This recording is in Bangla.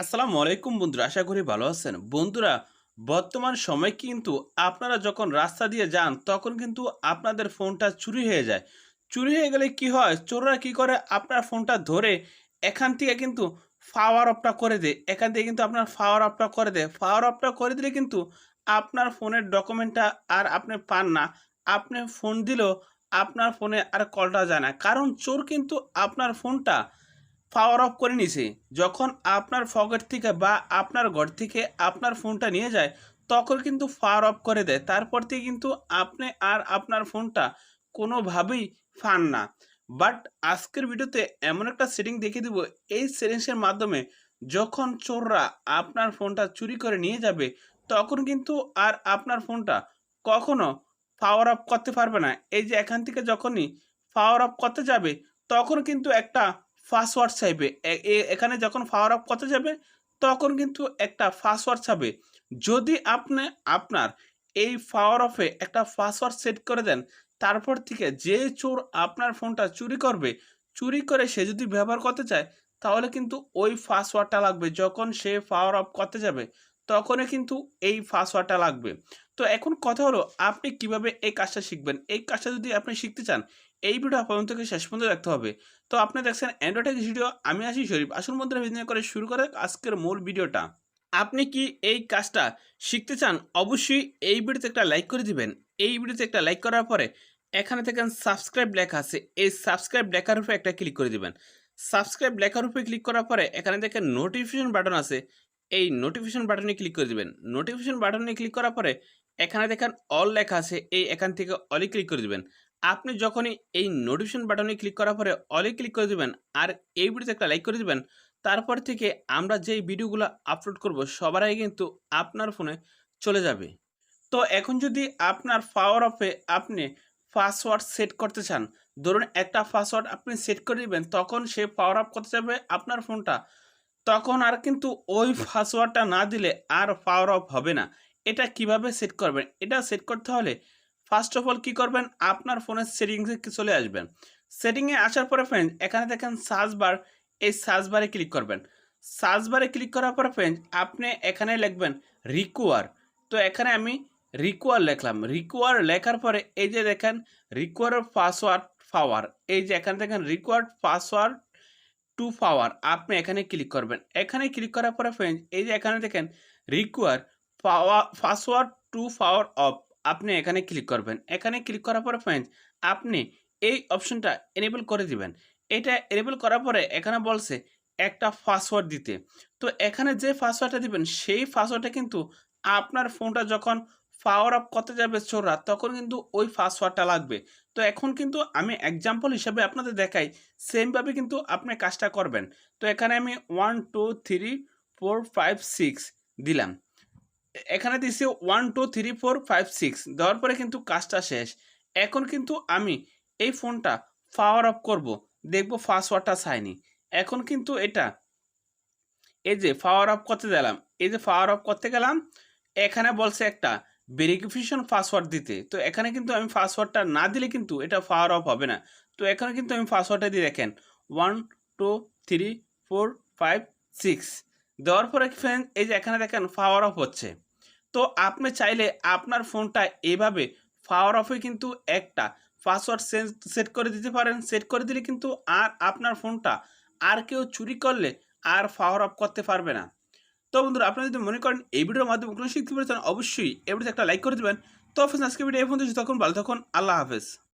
আসসালামু আলাইকুম বন্ধুরা, আশা করি ভালো আছেন। বন্ধুরা, বর্তমান সময় কিন্তু আপনারা যখন রাস্তা দিয়ে যান, তখন কিন্তু আপনাদের ফোনটা চুরি হয়ে যায়। চুরি হয়ে গেলে কি হয়? চোররা কি করে? আপনার ফোনটা ধরে এখান থেকে কিন্তু পাওয়ার অফটা করে দেয়। এখান থেকে কিন্তু আপনার পাওয়ার অফটা করে দেয়। পাওয়ার অফটা করে দিলে কিন্তু আপনার ফোনের ডকুমেন্টটা আর আপনি পান না। আপনি ফোন দিলেও আপনার ফোনে আর কলটা যায় না। কারণ চোর কিন্তু আপনার ফোনটা পাওয়ার অফ করে নিছে। যখন আপনার পকেট থেকে বা আপনার ঘর থেকে আপনার ফোনটা নিয়ে যায়, তখন কিন্তু পাওয়ার অফ করে দেয়। তারপর থেকে কিন্তু আপনি আর আপনার ফোনটা কোনোভাবেই ফান না। বাট আজকের ভিডিওতে এমন একটা সেটিং দেখিয়ে দিব। এই সেটিংসের মাধ্যমে যখন চোররা আপনার ফোনটা চুরি করে নিয়ে যাবে, তখন কিন্তু আর আপনার ফোনটা কখনো পাওয়ার অফ করতে পারবে না। এই যে এখান থেকে যখনই পাওয়ার অফ করতে যাবে, তখন কিন্তু একটা পাসওয়ার্ড চাইবে। এখানে যখন পাওয়ার অফ করতে যাবে, তখন কিন্তু একটা পাসওয়ার্ড চাবে। যদি আপনি, আপনার এই পাওয়ার অফে একটা পাসওয়ার্ড সেট করে দেন, তারপর থেকে যে চোর আপনার ফোনটা চুরি করবে, চুরি করে সে যদি ব্যবহার করতে চায়, তাহলে কিন্তু ওই পাসওয়ার্ডটা লাগবে। যখন সে পাওয়ার অফ করতে যাবে, তখনই কিন্তু এই পাসওয়ার্ডটা লাগবে। তো এখন কথা হলো, আপনি কীভাবে এই কাজটা শিখবেন? এই কাজটা যদি আপনি শিখতে চান এই ভিডিও আপনার থেকে শেষ পর্যন্ত দেখতে হবে। তো আপনি দেখছেন অ্যান্ড্রয়েড ভিডিও আমি আছি শরীফ। আসুন বন্ধুরা বিজনেস করে শুরু করে আজকের মূল ভিডিওটা। আপনি কি এই কাজটা শিখতে চান? অবশ্যই এই ভিডিওতে একটা লাইক করে দিবেন। এই ভিডিওতে একটা লাইক করার পরে এখানে থেকে সাবস্ক্রাইব লেখা আছে। এই সাবস্ক্রাইব লেখার উপরে একটা ক্লিক করে দিবেন। সাবস্ক্রাইব লেখার উপরে ক্লিক করার পরে এখানে দেখেন নোটিফিকেশন বাটন আছে। এই নোটিফিকেশন বাটনে ক্লিক করে দিবেন। নোটিফিকেশন বাটনে ক্লিক করার পরে এখানে দেখেন অল লেখা আছে। এই এখান থেকে অলে ক্লিক করে দিবেন। আপনি যখনই এই নোটিফিকেশন বাটনে ক্লিক করার পরে অলে ক্লিক করে দিবেন আর এই ভিডিওতে একটা লাইক করে দিবেন, তারপর থেকে আমরা যেই ভিডিওগুলো আপলোড করব, সবার আগে কিন্তু আপনার ফোনে চলে যাবে। তো এখন যদি আপনার পাওয়ার অফে আপনি পাসওয়ার্ড সেট করতে চান, ধরুন একটা পাসওয়ার্ড আপনি সেট করে দিবেন, তখন সে পাওয়ার অফ করতে যাবে আপনার ফোনটা তখন আর কিন্তু ওই পাসওয়ার্ডটা না দিলে আর পাওয়ার অফ হবে না। এটা কীভাবে সেট করবেন? এটা সেট করতে হলে ফার্স্ট অফ অল কী করবেন? আপনার ফোনের সেটিংসে চলে আসবেন? সেটিংয়ে আসার পরে ফ্রেন্ড এখানে দেখেন সার্চ বার এই সার্চ বারে ক্লিক করবেন। সার্চ বারে ক্লিক করার পরে ফ্রেন্ড আপনি এখানে লিখবেন রিকোয়ার তো এখানে আমি রিকোয়ার লিখলাম। রিকোয়ার লেখার পরে এই যে দেখেন রিকোয়ার পাসওয়ার্ড পাওয়ার এই যে এখানে দেখেন রিকোয়ার্ড পাসওয়ার্ড টু পাওয়ার আপনি এখানে ক্লিক করবেন। এখানে ক্লিক করার পরে ফ্রেন্ড এই যে এখানে দেখেন require power password to power off আপনি এখানে ক্লিক করবেন। এখানে ক্লিক করার পরে ফ্রেন্ড আপনি এই অপশনটা এনেবল করে দিবেন। এটা এনেবল করার পরে এখানে বলছে একটা পাসওয়ার্ড দিতে। তো এখানে যে পাসওয়ার্ডটা দিবেন, সেই পাসওয়ার্ডটা কিন্তু আপনার ফোনটা যখন পাওয়ার আপ করতে যাবে চোররা, তখন কিন্তু ওই পাসওয়ার্ডটা লাগবে। তো এখন কিন্তু আমি এক্সাম্পল হিসাবে আপনাদের দেখাই সেমভাবে কিন্তু আপনি কাজটা করবেন। তো এখানে আমি one two three four five six দিলাম। এখানে দিছি one two three four five six দেওয়ার পরে কিন্তু কাজটা শেষ। এখন কিন্তু আমি এই ফোনটা পাওয়ার অফ করব। দেখব পাসওয়ার্ডটা চাইনি এখন কিন্তু এটা, এই যে পাওয়ার অফ করতে গেলাম। এই যে পাওয়ার অফ করতে গেলাম, এখানে বলছে একটা ভেরিফিকেশন পাসওয়ার্ড দিতে। তো এখানে কিন্তু আমি পাসওয়ার্ডটা না দিলে কিন্তু এটা পাওয়ার অফ হবে না। তো এখানে কিন্তু আমি পাসওয়ার্ডটা দিয়ে দেখেন one two three four five six দেওয়ার পরে ফ্রেন্ড এই যে এখানে দেখেন পাওয়ার অফ হচ্ছে। তো আপনি চাইলে আপনার ফোনটা এইভাবে পাওয়ার অফে কিন্তু একটা পাসওয়ার্ড সেট করে দিতে পারেন। সেট করে দিলে কিন্তু আর আপনার ফোনটা আর কেউ চুরি করলে আর পাওয়ার অফ করতে পারবে না। তো বন্ধুরা, আপনারা যদি মনে করেন এই ভিডিওর মাধ্যমে কোনো শিখতে পেরেছেন, অবশ্যই এবারে একটা লাইক করে দেবেন। তো ফ্রেন্ডস আজকে ভিডিও এই পর্যন্ত তখন ভালো থাকুন, আল্লাহ হাফেজ।